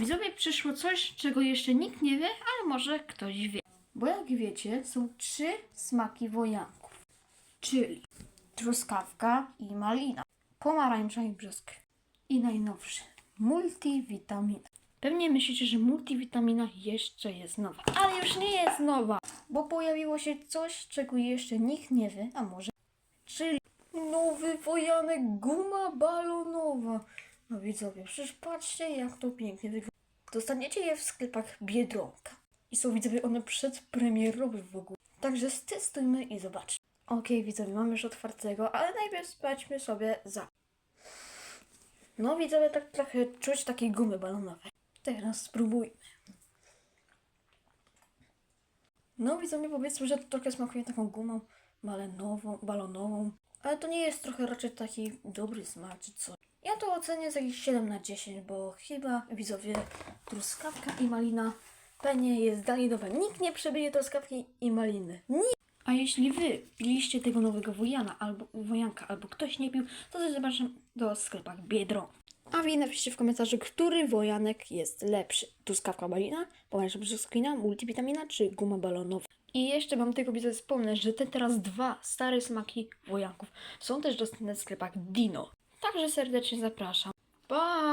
Widzowie przyszło coś, czego jeszcze nikt nie wie, ale może ktoś wie. Bo jak wiecie, są trzy smaki wojanków. Czyli truskawka i malina, pomarańcza i brzosk. I najnowszy, multivitamina. Pewnie myślicie, że multivitamina jeszcze jest nowa, ale już nie jest nowa, bo pojawiło się coś, czego jeszcze nikt nie wie, a może czyli nowy wojanek guma balonowa. No widzowie, przecież patrzcie jak to pięknie wygląda. Dostaniecie je w sklepach Biedronka. I są widzowie one przedpremierowe w ogóle. Także stestujmy i zobaczmy. Okej widzowie, mamy już otwartego, ale najpierw sprawdźmy sobie za. No widzowie, tak trochę czuć takiej gumy balonowej. Teraz spróbujmy. No widzowie, powiedzmy, że to trochę smakuje taką gumą balenową, balonową. Ale to nie jest trochę raczej taki dobry smak czy co. Ja to ocenię z jakieś 7 na 10, bo chyba widzowie truskawka i malina pewnie jest dalej nowe. Nikt nie przebije truskawki i maliny. Nikt. A jeśli wy piliście tego nowego wojana albo wojanka, albo ktoś nie pił, to zapraszam do sklepach Biedronka. A wy napiszcie w komentarzu, który wojanek jest lepszy. Truskawka malina, pomarańcza brzoskwina, multivitamina czy guma balonowa. I jeszcze mam tylko widzę wspomnę, że te teraz dwa stare smaki wojanków są też dostępne w sklepach Dino. Także serdecznie zapraszam. Pa!